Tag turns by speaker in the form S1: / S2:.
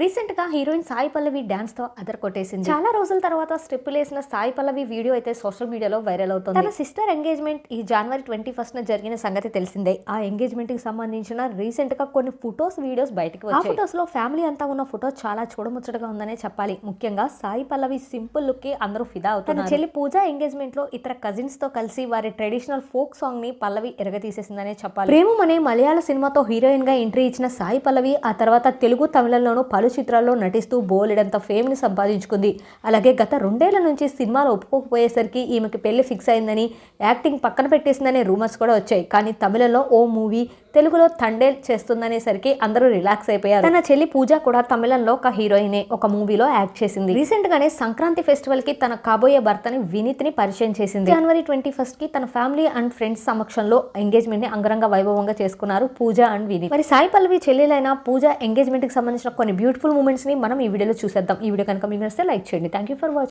S1: రీసెంట్గా హీరోయిన్ సాయి పల్లవి డాన్స్తో అదర్ కొట్టేసింది. చాలా రోజుల తర్వాత స్టెప్ వేసిన సాయి పల్లవి వీడియో అయితే సోషల్ మీడియాలో వైరల్ అవుతుంది. తన సిస్టర్ ఎంగేజ్మెంట్ ఈ జనవరి ట్వంటీ ఫస్ట్ జరిగిన సంగతి తెలిసిందే. ఆ ఎంగేజ్మెంట్కి సంబంధించిన రీసెంట్గా కొన్ని ఫొటోస్ వీడియోస్ బయటకు వచ్చాయి ఆ ఫొటోస్లో ఫ్యామిలీ అంతా ఉన్న ఫోటో చాలా చూడముచ్చటగా ఉందనే చెప్పాలి. ముఖ్యంగా సాయి పల్లవి సింపుల్ లుక్కి అందరూ ఫిదా అవుతారు చెల్లి పూజ ఎంగేజ్మెంట్లో ఇతర కజిన్స్తో కలిసి వారి ట్రెడిషనల్ ఫోక్ సాంగ్ని పల్లవి ఎరగతీసేసిందనే చెప్పాలి. ప్రేమం అనే మలయాళ సినిమాతో హీరోయిన్గా ఎంట్రీ ఇచ్చిన సాయి పల్లవి ఆ తర్వాత తెలుగు తమిళంలోనూ పలు చిత్రాల్లో నటిస్తూ బోలెడంత ఫేమ్ని సంపాదించుకుంది. అలాగే గత రెండేళ్ళ నుంచి సినిమాలు ఒప్పుకోకపోయేసరికి ఈమెకి పెళ్ళి ఫిక్స్ అయిందని యాక్టింగ్ పక్కన పెట్టేసిందనే రూమర్స్ కూడా వచ్చాయి. కానీ తమిళంలో ఓ మూవీ తెలుగులో తండేల్ చేస్తుందనేసరికి అందరూ రిలాక్స్ అయిపోయారు. తన చెల్లి పూజ కూడా తమిళంలో ఒక హీరోయినే ఒక మూవీలో యాక్ట్ చేసింది. రీసెంట్ గానే సంక్రాంతి ఫెస్టివల్కి తన కాబోయే భర్తని వినీత్ని పరిచయం చేసింది. జనవరి ట్వంటీ ఫస్ట్కి తన ఫ్యామిలీ అండ్ ఫ్రెండ్స్ సమక్షంలో ఎంగేజ్మెంట్ని అంగరంగ వైభవంగా చేసుకున్నారు పూజ అండ్ వినీత్. మరి సాయి పల్లవి చెల్లెలైన పూజ ఎంగేజ్మెంట్కి సంబంధించిన కొన్ని బ్యూటిఫుల్ మూమెంట్స్ని మనం ఈ వీడియోలో చూసేద్దాం. ఈ వీడియో కనుక మీకు నచ్చితే లైక్ చేయండి. Thank you for watching